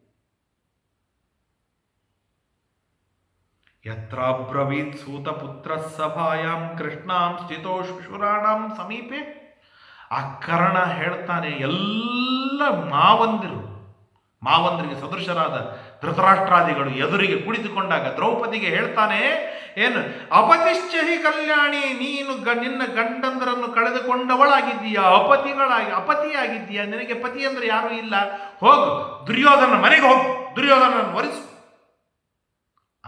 ಯತ್ರಾಬ್ರವೀತ್ ಸೂತಪುತ್ರ ಸಭಾಯಾಂ ಕೃಷ್ಣಾಂ ಸ್ಥಿತೋ ಶುಶುರಾಣಾಂ ಸಮೀಪೆ ಆ ಕರ್ಣ ಹೇಳ್ತಾನೆ ಎಲ್ಲ ಮಾವಂದಿರು. ಮಾವಂದರಿಗೆ ಸದೃಶರಾದ ಧೃತರಾಷ್ಟ್ರಾದಿಗಳು ಎದುರಿಗೆ ಕುಳಿತುಕೊಂಡಾಗ ದ್ರೌಪದಿಗೆ ಹೇಳ್ತಾನೆ, ಏನು ಅಪತಿಶ್ಚಹಿ ಕಲ್ಯಾಣಿ, ನೀನು ಗ, ನಿನ್ನ ಗಂಡಂದರನ್ನು ಕಳೆದುಕೊಂಡವಳಾಗಿದ್ದೀಯಾ? ಅಪತಿಗಳಾಗಿ, ಅಪತಿಯಾಗಿದ್ದೀಯಾ? ನಿನಗೆ ಪತಿ ಅಂದ್ರೆ ಯಾರೂ ಇಲ್ಲ. ಹೋಗು ದುರ್ಯೋಧನ ಮನೆಗೆ ಹೋಗು. ದುರ್ಯೋಧನನ್ನು ವರಿಸು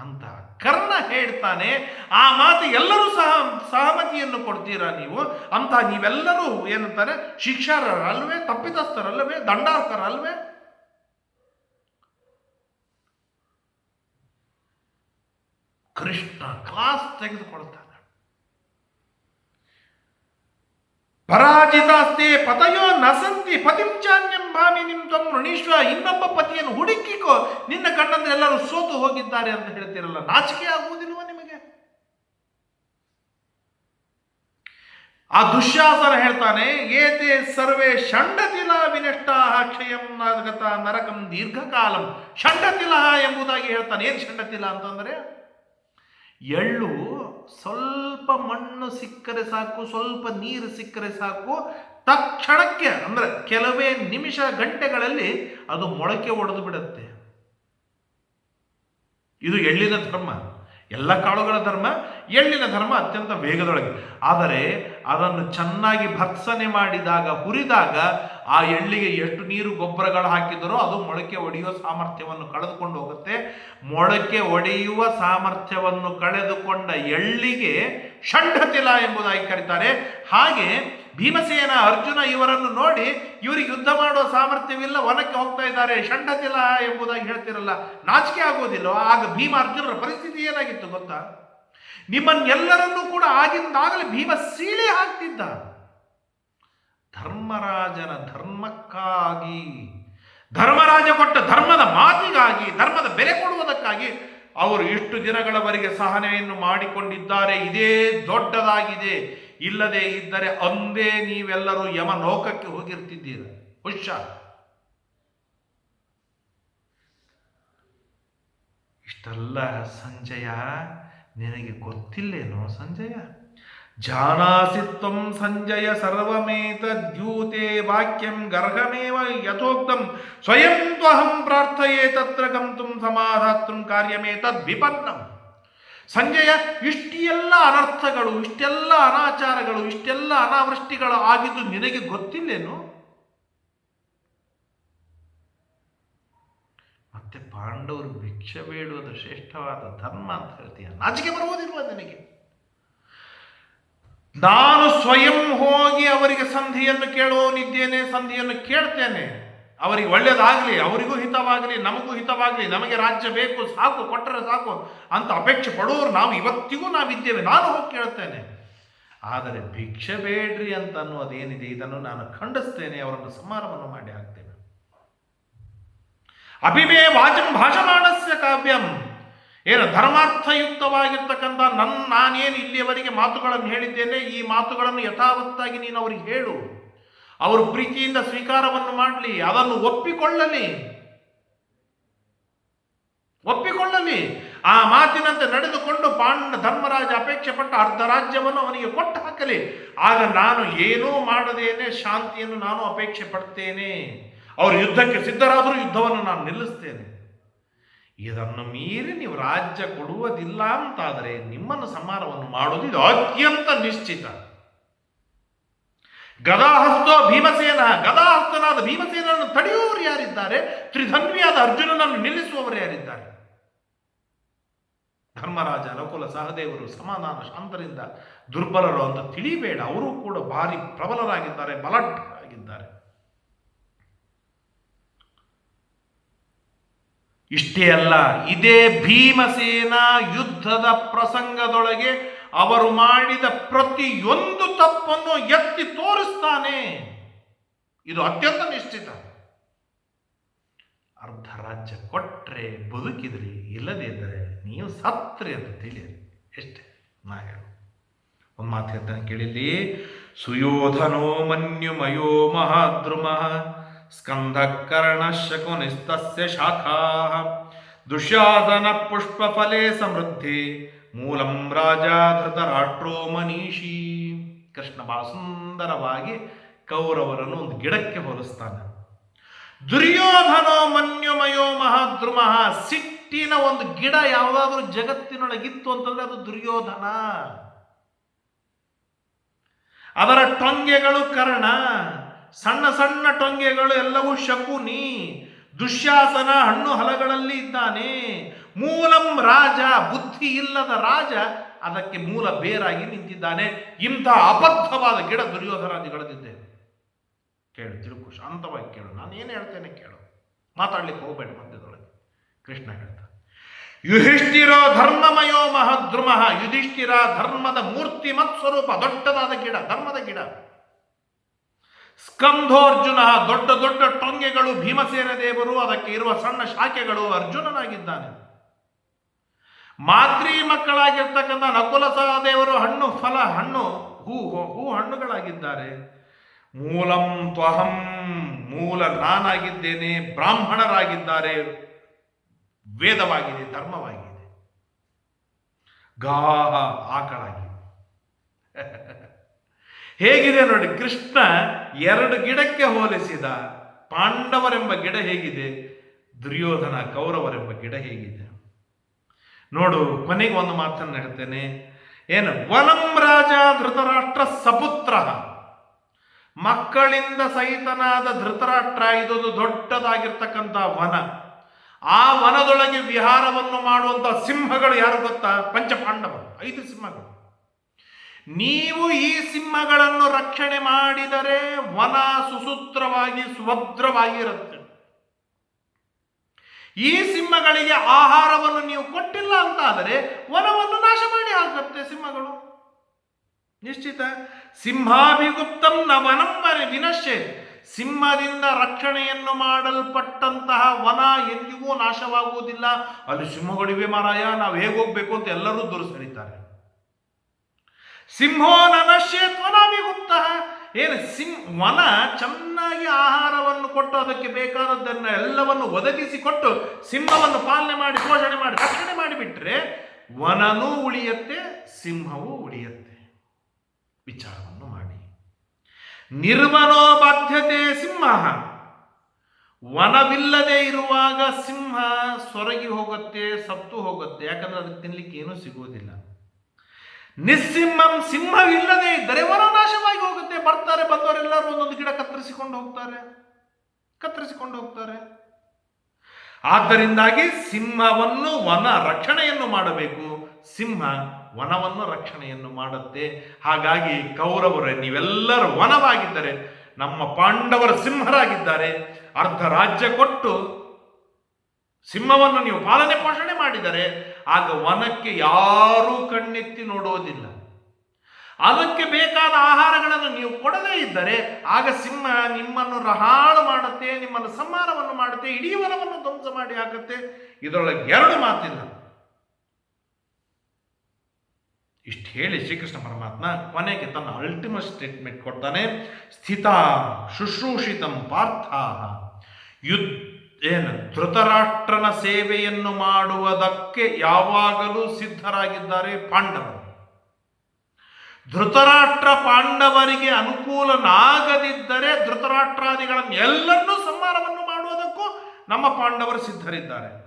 ಅಂತ ಕರ್ಣ ಹೇಳ್ತಾನೆ, ಆ ಮಾತು ಎಲ್ಲರೂ ಸಹ ಸಹಮತಿಯನ್ನು ಕೊಡ್ತೀರಾ ನೀವು? ಅಂತ ನೀವೆಲ್ಲರೂ ಏನಂತಾರೆ ಶಿಕ್ಷಾರ್ಹರಲ್ವೇ ತಪ್ಪಿತಸ್ಥರಲ್ಲವೇ ದಂಡಾರ್ಹರಲ್ವೇ? ಕೃಷ್ಣ ಕ್ಲಾಸ್ ತೆಗೆದುಕೊಳ್ತಾನೆ. ಪರಾಜಿತಾಸ್ತೆ ಪತಯೋ ನಸಂತಿ ಪತಿಂಚಾನ್ಯಂ ಭಾಮಿ ನಿಮ್ ತಮ್ಮ ಋಣೀಶ್ವ, ಇನ್ನೊಬ್ಬ ಪತಿಯನ್ನು ಹುಡುಕಿಕೋ, ನಿನ್ನ ಕಣ್ಣಂದ್ರೆ ಎಲ್ಲರೂ ಸೋತು ಹೋಗಿದ್ದಾರೆ ಅಂತ ಹೇಳ್ತೀರಲ್ಲ, ನಾಚಿಕೆ ಆಗುವುದಿಲ್ವ ನಿಮಗೆ? ಆ ದುಶ್ಯಾಸನ ಹೇಳ್ತಾನೆ, ಏತೆ ಸರ್ವೇ ಷಂಡತಿಲ ವಿನಷ್ಟಾ ಕ್ಷಯಂ ನರಕಂ ದೀರ್ಘಕಾಲಂ. ಷಂಡತಿಲ ಎಂಬುದಾಗಿ ಹೇಳ್ತಾನೆ, ಏನ್ ಷಂಡತಿಲ ಅಂತಂದ್ರೆ? ಎಳ್ಳು ಸ್ವಲ್ಪ ಮಣ್ಣು ಸಿಕ್ಕರೆ ಸಾಕು, ಸ್ವಲ್ಪ ನೀರು ಸಿಕ್ಕರೆ ಸಾಕು. ತಕ್ಷಣಕ್ಕೆ, ಅಂದ್ರೆ ಕೆಲವೇ ನಿಮಿಷ ಗಂಟೆಗಳಲ್ಲಿ ಅದು ಮೊಳಕೆ ಒಡೆದು ಬಿಡುತ್ತೆ. ಇದು ಎಳ್ಳಿನ ಧರ್ಮ. ಎಲ್ಲ ಕಾಳುಗಳ ಧರ್ಮ, ಎಳ್ಳಿನ ಧರ್ಮ ಅತ್ಯಂತ ವೇಗದೊಳಗೆ. ಆದರೆ ಅದನ್ನು ಚೆನ್ನಾಗಿ ಭತ್ಸನೆ ಮಾಡಿದಾಗ, ಹುರಿದಾಗ ಆ ಎಳ್ಳಿಗೆ ಎಷ್ಟು ನೀರು ಗೊಬ್ಬರಗಳು ಹಾಕಿದರೂ ಅದು ಮೊಳಕೆ ಒಡೆಯುವ ಸಾಮರ್ಥ್ಯವನ್ನು ಕಳೆದುಕೊಂಡು ಹೋಗುತ್ತೆ. ಮೊಳಕೆ ಒಡೆಯುವ ಸಾಮರ್ಥ್ಯವನ್ನು ಕಳೆದುಕೊಂಡ ಎಳ್ಳಿಗೆ ಷಂಡತಿಲ ಎಂಬುದಾಗಿ ಕರೀತಾರೆ. ಹಾಗೆ ಭೀಮಸೇನ, ಅರ್ಜುನ ಇವರನ್ನು ನೋಡಿ ಇವರಿಗೆ ಯುದ್ಧ ಮಾಡುವ ಸಾಮರ್ಥ್ಯವಿಲ್ಲ, ವನಕ್ಕೆ ಹೋಗ್ತಾ ಇದ್ದಾರೆ ಷಂಡತಿಲ ಎಂಬುದಾಗಿ ಹೇಳ್ತಿರಲ್ಲ. ನಾಚಿಕೆ ಆಗೋದಿಲ್ಲ. ಆಗ ಭೀಮ ಅರ್ಜುನರ ಪರಿಸ್ಥಿತಿ ಏನಾಗಿತ್ತು ಗೊತ್ತಾ? ನಿಮ್ಮನ್ನೆಲ್ಲರನ್ನೂ ಕೂಡ ಆಗಿಂದಾಗಲೇ ಭೀಮ ಸೀಳೆ ಹಾಕ್ತಿದ್ದ. ಧರ್ಮರಾಜನ ಧರ್ಮಕ್ಕಾಗಿ, ಧರ್ಮರಾಜ ಕೊಟ್ಟ ಧರ್ಮದ ಮಾತಿಗಾಗಿ, ಧರ್ಮದ ಬೆಲೆ ಕೊಡುವುದಕ್ಕಾಗಿ ಅವರು ಇಷ್ಟು ದಿನಗಳವರೆಗೆ ಸಹನೆಯನ್ನು ಮಾಡಿಕೊಂಡಿದ್ದಾರೆ. ಇದೇ ದೊಡ್ಡದಾಗಿದೆ. ಇಲ್ಲದೆ ಇದ್ದರೆ ಅಂದೇ ನೀವೆಲ್ಲರೂ ಯಮಲೋಕಕ್ಕೆ ಹೋಗಿರ್ತಿದ್ದೀರ. ಹುಷಾರ್ ಇಷ್ಟೆಲ್ಲ ಸಂಜಯ, ನಿನಗೆ ಗೊತ್ತಿಲ್ಲೇನೋ ಸಂಜಯ? ಜಾನಾಸಿ ತ್ವಂ ಸಂಜಯ ಸರ್ವಮೇತದ್ಯೂತೆ ವಾಕ್ಯಂ ಗರ್ಹಮೇವ ಯಥೋಕ್ತಂ ಸ್ವಯಂ ತ್ವಹಂ ಪ್ರಾರ್ಥಯೇ ತತ್ರ ಗಂತುಂ ಸಮಾಧಾತೃಂ ಕಾರ್ಯಮೇತದ್ ವಿಪನ್ನಂ. ಸಂಜಯ, ಇಷ್ಟೆಲ್ಲ ಅನರ್ಥಗಳು, ಇಷ್ಟೆಲ್ಲ ಅನಾಚಾರಗಳು, ಇಷ್ಟೆಲ್ಲ ಅನಾವೃಷ್ಟಿಗಳು ಆಗಿದ್ದು ನಿನಗೆ ಗೊತ್ತಿಲ್ಲೇನು? ಮತ್ತೆ ಪಾಂಡವರು ಭಿಕ್ಷೆ ಬೇಡುವುದು ಶ್ರೇಷ್ಠವಾದ ಧರ್ಮ ಅಂತ ಹೇಳ್ತೀಯ. ನಾಚಿಕೆ ಬರುವುದಿಲ್ವ ನಿನಗೆ? ನಾನು ಸ್ವಯಂ ಹೋಗಿ ಅವರಿಗೆ ಸಂಧಿಯನ್ನು ಕೇಳುವವನಿದ್ದೇನೆ, ಸಂಧಿಯನ್ನು ಕೇಳ್ತೇನೆ. ಅವರಿಗೆ ಒಳ್ಳೆಯದಾಗಲಿ, ಅವರಿಗೂ ಹಿತವಾಗಲಿ, ನಮಗೂ ಹಿತವಾಗಲಿ, ನಮಗೆ ರಾಜ್ಯ ಬೇಕು, ಸಾಕು, ಕೊಟ್ಟರೆ ಸಾಕು ಅಂತ ಅಪೇಕ್ಷೆ ಪಡೋರು ನಾವು, ಇವತ್ತಿಗೂ ನಾವಿದ್ದೇವೆ ನಾನು ಹೋಗಿ ಕೇಳ್ತೇನೆ. ಆದರೆ ಭಿಕ್ಷೆ ಬೇಡ್ರಿ ಅಂತ ಅನ್ನೋದೇನಿದೆ ಇದನ್ನು ನಾನು ಖಂಡಿಸ್ತೇನೆ, ಅವರನ್ನು ಸಮಾರವನ್ನು ಮಾಡಿ ಹಾಕ್ತೇನೆ ಅಭಿಮೇ ವಾಚಂ ಭಾಷಮಾಣಸ್ಯ ಕಾವ್ಯಂ. ಏನು ಧರ್ಮಾರ್ಥಯುಕ್ತವಾಗಿರ್ತಕ್ಕಂಥ ನನ್ನ ನಾನೇನು ಇಲ್ಲಿಯವರೆಗೆ ಮಾತುಗಳನ್ನು ಹೇಳಿದ್ದೇನೆ, ಈ ಮಾತುಗಳನ್ನು ಯಥಾವತ್ತಾಗಿ ನೀನು ಅವರಿಗೆ ಹೇಳು. ಅವರು ಪ್ರೀತಿಯಿಂದ ಸ್ವೀಕಾರವನ್ನು ಮಾಡಲಿ, ಅದನ್ನು ಒಪ್ಪಿಕೊಳ್ಳಲಿ. ಒಪ್ಪಿಕೊಳ್ಳಲಿ. ಆ ಮಾತಿನಂತೆ ನಡೆದುಕೊಂಡು ಪಾಂಡ ಧರ್ಮರಾಜ ಅಪೇಕ್ಷೆ ಪಟ್ಟ ಅರ್ಧ ರಾಜ್ಯವನ್ನು ಅವನಿಗೆ ಕೊಟ್ಟು ಹಾಕಲಿ ಆಗ ನಾನು ಏನೂ ಮಾಡದೇನೆ, ಶಾಂತಿಯನ್ನು ನಾನು ಅಪೇಕ್ಷೆ ಪಡ್ತೇನೆ ಅವರು ಯುದ್ಧಕ್ಕೆ ಸಿದ್ಧರಾದರೂ ಯುದ್ಧವನ್ನು ನಾನು ನಿಲ್ಲಿಸ್ತೇನೆ. ಇದನ್ನು ಮೀರಿ ನೀವು ರಾಜ್ಯ ಕೊಡುವುದಿಲ್ಲ ಅಂತಾದರೆ ನಿಮ್ಮನ್ನು ಸಂಹಾರವನ್ನು ಮಾಡುವುದು ಇದು ಅತ್ಯಂತ ನಿಶ್ಚಿತ. ಗದಾಹಸ್ತೋ ಭೀಮಸೇನ, ಗದಾಹಸ್ತನಾದ ಭೀಮಸೇನನ್ನು ತಡೆಯುವವರು ಯಾರಿದ್ದಾರೆ? ತ್ರಿಧನ್ವಿಯಾದ ಅರ್ಜುನನನ್ನು ನಿಲ್ಲಿಸುವವರು ಯಾರಿದ್ದಾರೆ? ಧರ್ಮರಾಜ, ನಕುಲ, ಸಹದೇವರು, ಸಮಾಧಾನ, ಶಾಂತರಿಂದ ದುರ್ಬಲರು ಅಂತ ತಿಳಿಬೇಡ. ಅವರು ಕೂಡ ಭಾರಿ ಪ್ರಬಲರಾಗಿದ್ದಾರೆ ಬಲಡ್ಡರಾಗಿದ್ದಾರೆ ಇಷ್ಟೇ ಅಲ್ಲ, ಇದೇ ಭೀಮಸೇನ ಯುದ್ಧದ ಪ್ರಸಂಗದೊಳಗೆ ಅವರು ಮಾಡಿದ ಪ್ರತಿಯೊಂದು ತಪ್ಪನ್ನು ಎತ್ತಿ ತೋರಿಸ್ತಾನೆ. ಇದು ಅತ್ಯಂತ ನಿಶ್ಚಿತ. ಅರ್ಧ ರಾಜ್ಯ ಕೊಟ್ಟರೆ ಬದುಕಿದ್ರಿ ಇಲ್ಲದೇ ಇದ್ದರೆ ನೀವು ಸತ್ರಿ ಅಂತ ತಿಳಿಯಿರಿ ಎಷ್ಟೇ ನಾ ಒಂದು ಮಾತು ಹೇಳ್ತಾನೆ ಕೇಳಿಲಿ ಸುಯೋಧನೋ ಮನ್ಯುಮಯೋ ಮಹಾದ್ರುಮ. ಶಾಖಾ ದುಶ್ಯಾಸನ ಪುಷ್ಪಫಲೆ ಸಮೃದ್ಧಿ ಮೂಲಂ ರಾಜ ಧೃತರಾಷ್ಟ್ರೋ ಮನೀಷಿ ಕೃಷ್ಣ ಬಹಳ ಸುಂದರವಾಗಿ ಕೌರವರನ್ನು ಒಂದು ಗಿಡಕ್ಕೆ ಹೋಲಿಸ್ತಾನೆ। ದುರ್ಯೋಧನೋ ಮನ್ಯುಮಯೋ ಮಹಾದ್ರುಮ, ಸಿಟ್ಟಿನ ಒಂದು ಗಿಡ ಯಾವುದಾದ್ರೂ ಜಗತ್ತಿನೊಳಗಿತ್ತು ಅಂತಂದ್ರೆ ಅದು ದುರ್ಯೋಧನ। ಅದರ ಟೊಂಗೆಗಳು ಕರ್ಣ ಸಣ್ಣ ಸಣ್ಣ ಟೊಂಗೆಗಳು ಎಲ್ಲವೂ ಶಕುನಿ ದುಶ್ಯಾಸನ ಹಣ್ಣು ಹಲಗಳಲ್ಲಿ ಇದ್ದಾನೆ. ಮೂಲಂ ರಾಜ, ಬುದ್ಧಿ ಇಲ್ಲದ ರಾಜ ಅದಕ್ಕೆ ಮೂಲ ಬೇರಾಗಿ ನಿಂತಿದ್ದಾನೆ. ಇಂಥ ಅಬದ್ಧವಾದ ಗಿಡ ದುರ್ಯೋಧನಾದಿಗಳದಿದ್ದೇನೆ ಕೇಳು ತಿರುಕು ಶಾಂತವಾಗಿ ಕೇಳು. ನಾನು ಏನು ಹೇಳ್ತೇನೆ ಕೇಳು. ಮಾತಾಡ್ಲಿಕ್ಕೆ ಹೋಗಬೇಡ ಮಧ್ಯದೊಳಗೆ. ಕೃಷ್ಣ ಹೇಳ್ತ ಯುಧಿಷ್ಠಿರೋ ಧರ್ಮಮಯೋ ಮಹದ್ರುಮಃ. ಯುಧಿಷ್ಠಿರ ಧರ್ಮದ ಮೂರ್ತಿ ಮತ್ ಸ್ವರೂಪ ದೊಡ್ಡದಾದ ಗಿಡ, ಧರ್ಮದ ಗಿಡ. ಸ್ಕಂಧೋರ್ಜುನ ದೊಡ್ಡ ದೊಡ್ಡ ಟೊಂಗೆಗಳು ಭೀಮಸೇನ ದೇವರು, ಅದಕ್ಕೆ ಇರುವ ಸಣ್ಣ ಶಾಖೆಗಳು ಅರ್ಜುನನಾಗಿದ್ದಾನೆ. ಮಾದ್ರಿ ಮಕ್ಕಳಾಗಿರ್ತಕ್ಕಂಥ ನಕುಲ ಸಹದೇವರು ಹಣ್ಣು, ಫಲ, ಹಣ್ಣು, ಹೂ ಹೂ ಹಣ್ಣುಗಳಾಗಿದ್ದಾರೆ. ಮೂಲಂ ತ್ವಹಂ ಮೂಲ ನಾನಾಗಿದ್ದೇನೆ ಬ್ರಾಹ್ಮಣರಾಗಿದ್ದಾರೆ. ವೇದವಾಗಿದೆ, ಧರ್ಮವಾಗಿದೆ. ಗಾಹ ಆಕಳಾಗಿದೆ ಹೇಗಿದೆ ನೋಡಿ, ಕೃಷ್ಣ ಎರಡು ಗಿಡಕ್ಕೆ ಹೋಲಿಸಿದ. ಪಾಂಡವರೆಂಬ ಗಿಡ ಹೇಗಿದೆ? ದುರ್ಯೋಧನ ಕೌರವರೆಂಬ ಗಿಡ ಹೇಗಿದೆ? ನೋಡು, ಕೊನೆಗೆ ಒಂದು ಮಾತನ್ನು ಹೇಳ್ತೇನೆ. ಏನು? ವನಂ ರಾಜ ಧೃತರಾಷ್ಟ್ರ ಸಪುತ್ರ. ಮಕ್ಕಳಿಂದ ಸಹಿತನಾದ ಧೃತರಾಷ್ಟ್ರ ಇದೊಂದು ದೊಡ್ಡದಾಗಿರ್ತಕ್ಕಂಥ ವನ. ಆ ವನದೊಳಗೆ ವಿಹಾರವನ್ನು ಮಾಡುವಂತಹ ಸಿಂಹಗಳು ಯಾರು ಗೊತ್ತಾ? ಪಂಚಪಾಂಡವರು, ಐದು ಸಿಂಹಗಳು. ನೀವು ಈ ಸಿಂಹಗಳನ್ನು ರಕ್ಷಣೆ ಮಾಡಿದರೆ ವನ ಸುಸೂತ್ರವಾಗಿ, ಸುಭದ್ರವಾಗಿರುತ್ತೆ. ಈ ಸಿಂಹಗಳಿಗೆ ಆಹಾರವನ್ನು ನೀವು ಕೊಟ್ಟಿಲ್ಲ ಅಂತ ಆದರೆ ವನವನ್ನು ನಾಶ ಮಾಡಿ ಹಾಕುತ್ತೆ ಸಿಂಹಗಳು. ನಿಶ್ಚಿತ? ಸಿಂಹಾಭಿಗುಪ್ತಂ ನ ವನಂ ವರೆ ವಿನಶ್ಯೆ ಸಿಂಹದಿಂದ ರಕ್ಷಣೆಯನ್ನು ಮಾಡಲ್ಪಟ್ಟಂತಹ ವನ ಎಂದಿಗೂ ನಾಶವಾಗುವುದಿಲ್ಲ. ಅಲ್ಲಿ ಸಿಂಹಗಳಿವೆ ಮಾರಾಯ, ನಾವು ಹೇಗೆ ಹೋಗ್ಬೇಕು ಅಂತ ಎಲ್ಲರೂ ದುರ್ಸರಿತಾರೆ ಸಿಂಹೋ ನನಶ್ಯೇತ್ವನಾಭಿಗುಪ್ತ ಏನು ಸಿಂಹ ವನ ಚೆನ್ನಾಗಿ ಆಹಾರವನ್ನು ಕೊಟ್ಟು ಅದಕ್ಕೆ ಬೇಕಾದದ್ದನ್ನು ಎಲ್ಲವನ್ನು ಒದಗಿಸಿಕೊಟ್ಟು ಸಿಂಹವನ್ನು ಪಾಲನೆ ಮಾಡಿ, ಪೋಷಣೆ ಮಾಡಿ, ರಕ್ಷಣೆ ಮಾಡಿಬಿಟ್ರೆ ವನನೂ ಉಳಿಯತ್ತೆ, ಸಿಂಹವೂ ಉಳಿಯತ್ತೆ. ವಿಚಾರವನ್ನು ಮಾಡಿ. ನಿರ್ವನೋ ಬಾಧ್ಯತೆ ಸಿಂಹ. ವನವಿಲ್ಲದೆ ಇರುವಾಗ ಸಿಂಹ ಸೊರಗಿ ಹೋಗುತ್ತೆ, ಸತ್ತು ಹೋಗುತ್ತೆ. ಯಾಕಂದ್ರೆ ಅದಕ್ಕೆ ತಿನ್ಲಿಕ್ಕೆ ಏನೂ ಸಿಗುವುದಿಲ್ಲ. ನಿಸ್ಸಿಂಹಂ ಸಿಂಹವಿಲ್ಲದೆ ಇದ್ದರೆ ವನ ನಾಶವಾಗಿ ಹೋಗುತ್ತೆ. ಬರ್ತಾರೆ, ಬಂದವರೆಲ್ಲರೂ ಒಂದೊಂದು ಗಿಡ ಕತ್ತರಿಸಿಕೊಂಡು ಹೋಗ್ತಾರೆ. ಕತ್ತರಿಸಿಕೊಂಡು ಹೋಗ್ತಾರೆ. ಆದ್ದರಿಂದಾಗಿ ಸಿಂಹವನ್ನು ವನ ರಕ್ಷಣೆಯನ್ನು ಮಾಡಬೇಕು. ಸಿಂಹ ವನವನ್ನು ರಕ್ಷಣೆಯನ್ನು ಮಾಡುತ್ತೆ. ಹಾಗಾಗಿ ಕೌರವರೇ, ನೀವೆಲ್ಲರೂ ವನವಾಗಿದ್ದರೆ, ನಮ್ಮ ಪಾಂಡವರ ಸಿಂಹರಾಗಿದ್ದಾರೆ. ಅರ್ಧ ರಾಜ್ಯ ಕೊಟ್ಟು ಸಿಂಹವನ್ನು ನೀವು ಪಾಲನೆ ಪೋಷಣೆ ಮಾಡಿದರೆ ಆಗ ವನಕ್ಕೆ ಯಾರೂ ಕಣ್ಣೆತ್ತಿ ನೋಡೋದಿಲ್ಲ. ಅದಕ್ಕೆ ಬೇಕಾದ ಆಹಾರಗಳನ್ನು ನೀವು ಕೊಡದೇ ಇದ್ದರೆ, ಆಗ ಸಿಂಹ ನಿಮ್ಮನ್ನು ರಹಾಳು ಮಾಡುತ್ತೆ, ನಿಮ್ಮನ್ನು ಸಂಹಾರವನ್ನು ಮಾಡುತ್ತೆ, ಇಡೀ ವನವನ್ನು ಧ್ವಂಸ ಮಾಡಿ ಹಾಕುತ್ತೆ. ಇದರೊಳಗೆ ಎರಡು ಮಾತಿಲ್ಲ. ಇಷ್ಟು ಹೇಳಿ ಶ್ರೀಕೃಷ್ಣ ಪರಮಾತ್ಮ ಕೊನೆಗೆ ತನ್ನ ಅಲ್ಟಿಮೇಟ್ ಸ್ಟೇಟ್ಮೆಂಟ್ ಕೊಡ್ತಾನೆ. ಸ್ಥಿತ ಶುಶ್ರೂಷಿತಂ ಪಾರ್ಥ. ಯುದ್ಧ ಏನು? ಧೃತರಾಷ್ಟ್ರನ ಸೇವೆಯನ್ನು ಮಾಡುವುದಕ್ಕೆ ಯಾವಾಗಲೂ ಸಿದ್ಧರಾಗಿದ್ದಾರೆ ಪಾಂಡವರು. ಧೃತರಾಷ್ಟ್ರ ಪಾಂಡವರಿಗೆ ಅನುಕೂಲನಾಗದಿದ್ದರೆ ಧೃತರಾಷ್ಟ್ರಾದಿಗಳನ್ನು ಎಲ್ಲರನ್ನೂ ಸಂಹಾರವನ್ನು ಮಾಡುವುದಕ್ಕೂ ನಮ್ಮ ಪಾಂಡವರು ಸಿದ್ಧರಿದ್ದಾರೆ.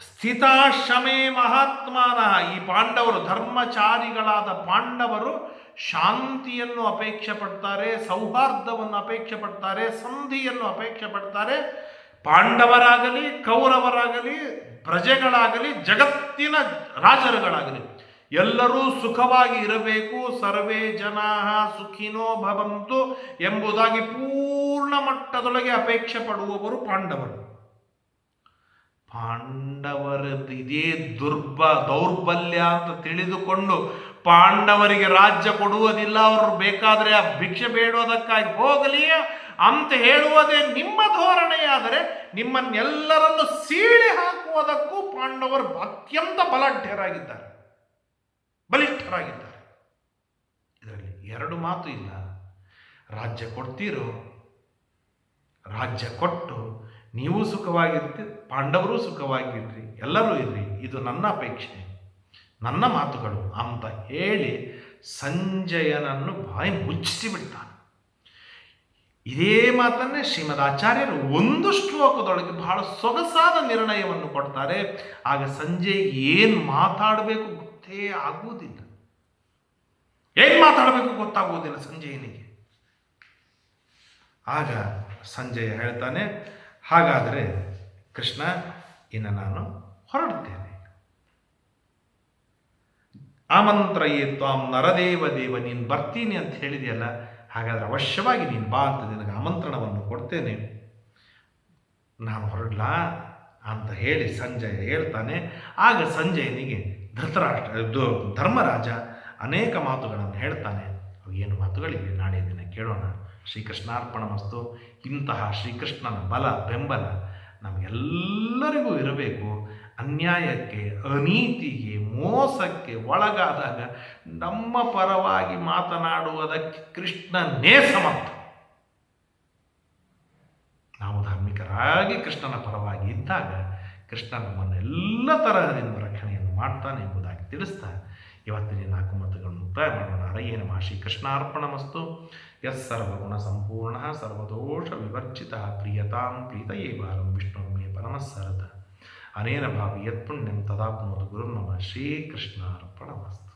ಸ್ಥಿತಾಶ್ರಮೇ ಮಹಾತ್ಮನ. ಈ ಪಾಂಡವರು ಧರ್ಮಚಾರಿಗಳಾದ ಪಾಂಡವರು ಶಾಂತಿಯನ್ನು ಅಪೇಕ್ಷೆ ಪಡ್ತಾರೆ, ಸೌಹಾರ್ದವನ್ನು ಅಪೇಕ್ಷೆ ಪಡ್ತಾರೆ, ಸಂಧಿಯನ್ನು ಅಪೇಕ್ಷೆ ಪಡ್ತಾರೆ. ಪಾಂಡವರಾಗಲಿ, ಕೌರವರಾಗಲಿ, ಪ್ರಜೆಗಳಾಗಲಿ, ಜಗತ್ತಿನ ರಾಜರುಗಳಾಗಲಿ, ಎಲ್ಲರೂ ಸುಖವಾಗಿ ಇರಬೇಕು. ಸರ್ವೇ ಜನಾ ಸುಖಿನೋ ಭವಂತು ಎಂಬುದಾಗಿ ಪೂರ್ಣ ಮಟ್ಟದೊಳಗೆ ಅಪೇಕ್ಷೆ ಪಡುವವರು ಪಾಂಡವರು. ಪಾಂಡವರದ್ದು ಇದೇ ದುರ್ಬ ದೌರ್ಬಲ್ಯ ಅಂತ ತಿಳಿದುಕೊಂಡು ಪಾಂಡವರಿಗೆ ರಾಜ್ಯ ಕೊಡುವುದಿಲ್ಲ, ಅವರು ಬೇಕಾದರೆ ಆ ಭಿಕ್ಷೆ ಬೇಡೋದಕ್ಕಾಗಿ ಹೋಗಲಿ ಅಂತ ಹೇಳುವುದೇ ನಿಮ್ಮ ಧೋರಣೆಯಾದರೆ ನಿಮ್ಮನ್ನೆಲ್ಲರನ್ನು ಸೀಳಿ ಹಾಕುವುದಕ್ಕೂ ಪಾಂಡವರು ಅತ್ಯಂತ ಬಲಾಢ್ಯರಾಗಿದ್ದಾರೆ ಬಲಿಷ್ಠರಾಗಿದ್ದಾರೆ. ಇದರಲ್ಲಿ ಎರಡು ಮಾತು ಇಲ್ಲ. ರಾಜ್ಯ ಕೊಡ್ತೀರೋ, ರಾಜ್ಯ ಕೊಟ್ಟು ನೀವು ಸುಖವಾಗಿರ್ತೀರಿ ಪಾಂಡವರೂ ಸುಖವಾಗಿರ್ರಿ, ಎಲ್ಲರೂ ಇರ್ರಿ, ಇದು ನನ್ನ ಅಪೇಕ್ಷೆ. ನನ್ನ ಮಾತುಗಳು ಅಂತ ಹೇಳಿ ಸಂಜಯನನ್ನು ಬಾಯಿ ಮುಚ್ಚಿಸಿ ಬಿಡ್ತಾನೆ. ಇದೇ ಮಾತನ್ನೇ ಶ್ರೀಮದ್ ಆಚಾರ್ಯರು ಒಂದು ಶ್ಲೋಕದೊಳಗೆ ಬಹಳ ಸೊಗಸಾದ ನಿರ್ಣಯವನ್ನು ಕೊಡ್ತಾರೆ. ಆಗ ಸಂಜಯ್ ಏನು ಮಾತಾಡಬೇಕು ಗೊತ್ತೇ ಆಗುವುದಿಲ್ಲ. ಏನು ಮಾತಾಡಬೇಕು ಗೊತ್ತಾಗುವುದಿಲ್ಲ ಸಂಜಯನಿಗೆ. ಆಗ ಸಂಜಯ ಹೇಳ್ತಾನೆ, ಹಾಗಾದರೆ ಕೃಷ್ಣ, ಇನ್ನು ನಾನು ಹೊರಡ್ತೇನೆ. ಆಮಂತ್ರಯೇ ತ್ವಾಂ ನರದೇವ ದೇವ, ನೀನು ಬರ್ತೀನಿ ಅಂತ ಹೇಳಿದೆಯಲ್ಲ, ಹಾಗಾದರೆ ಅವಶ್ಯವಾಗಿ ನೀನು ಬಾ ಅಂತ ನಿನಗೆ ಆಮಂತ್ರಣವನ್ನು ಕೊಡ್ತೇನೆ. ನಾನು ಹೊರಡ್ಲಾ ಅಂತ ಹೇಳಿ ಸಂಜಯ ಹೇಳ್ತಾನೆ. ಆಗ ಸಂಜಯನಿಗೆ ಧೃತರಾಷ್ಟ್ರ ಧರ್ಮರಾಜ ಅನೇಕ ಮಾತುಗಳನ್ನು ಹೇಳ್ತಾನೆ. ಏನು ಮಾತುಗಳಿವೆ ನಾಳೆ ದಿನ ಕೇಳೋಣ. ಶ್ರೀಕೃಷ್ಣಾರ್ಪಣ ಮಸ್ತು ಇಂತಹ ಶ್ರೀಕೃಷ್ಣನ ಬಲ, ಬೆಂಬಲ ನಮಗೆಲ್ಲರಿಗೂ ಇರಬೇಕು. ಅನ್ಯಾಯಕ್ಕೆ, ಅನೀತಿಗೆ, ಮೋಸಕ್ಕೆ ಒಳಗಾದಾಗ ನಮ್ಮ ಪರವಾಗಿ ಮಾತನಾಡುವುದಕ್ಕೆ ಕೃಷ್ಣನೇ ಸಮರ್ಥ. ನಾವು ಧಾರ್ಮಿಕರಾಗಿ ಕೃಷ್ಣನ ಪರವಾಗಿ ಇದ್ದಾಗ ಕೃಷ್ಣ ನಮ್ಮನ್ನೆಲ್ಲ ತರಹದಿಂದ ರಕ್ಷಣೆಯನ್ನು ಮಾಡ್ತಾನೆ ಎಂಬುದಾಗಿ ತಿಳಿಸ್ತಾ ಇವತ್ತಿನ ನಾಲ್ಕು ಮತಗಳನ್ನು ಮುಕ್ತಾಯ ಮಾಡೋಣ. ಅರಯ್ಯನ ಮಾಷಿ ಶ್ರೀ ಕೃಷ್ಣಾರ್ಪಣ ಮಸ್ತು ಯಸ್ ಸರ್ವಗುಣ ಸಂಪೂರ್ಣ, ಸರ್ವದೋಷ ವಿವರ್ಜಿತ, ಪ್ರಿಯತಾಂ ಪ್ರೀತಯೇ ಬಾಲಂ ವಿಷ್ಣು ಮೇ ಪರಮಸ್ಸರತ अनेन भाव यत्पुण्यं तदा पुनर्गुरुं मम श्रीकृष्णार्पणमस्तु